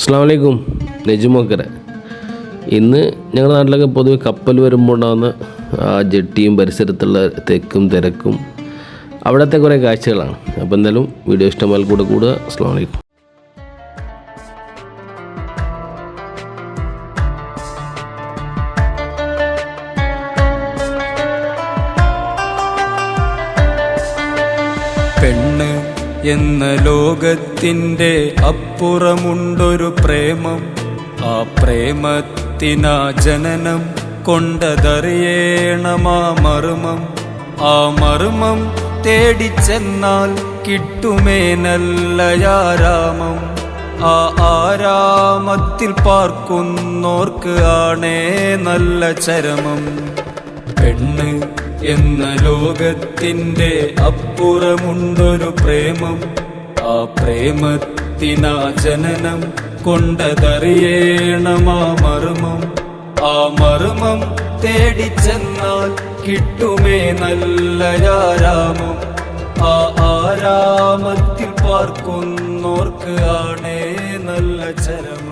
അസ്സാം വലൈക്കും നെജുമോക്കര ഇന്ന് ഞങ്ങളുടെ നാട്ടിലൊക്കെ പൊതുവെ കപ്പൽ വരുമ്പോൾ ഉണ്ടാകുന്ന ആ ജെട്ടിയും പരിസരത്തുള്ള തെക്കും തിരക്കും അവിടുത്തെ കുറേ കാഴ്ചകളാണ്. അപ്പോൾ എന്തായാലും വീഡിയോ ഇഷ്ടമായാൽ കൂടെ കൂടുക. അസ്സാം വലൈക്കും പെണ്ണ് എന്ന ലോകത്തിന്റെ അപ്പുറമുണ്ടൊരു പ്രേമം. ആ പ്രേമത്തിനാ ജനനം കൊണ്ടതറിയേണമാ മർമ്മം. ആ മർമ്മം തേടിച്ചെന്നാൽ കിട്ടുമേ നല്ലയാരാമം ആ ആരാമത്തിൽ പാർക്കുന്നോർക്ക് ആണേ നല്ല ചരമം. പെണ്ണ് എന്ന ലോകത്തിന്റെ അപ്പുറമുണ്ടൊരു പ്രേമം. ആ പ്രേമത്തിനാ ജനനം കൊണ്ടതറിയേണമാ മർമ്മം. ആ മർമ്മം തേടി ചെന്നാൽ കിട്ടുമേ നല്ല നല്ലയാരാമം ആ ആരാമത്തിൽ പാർക്കുന്നോർക്ക് ആണേ നല്ല ചരമം.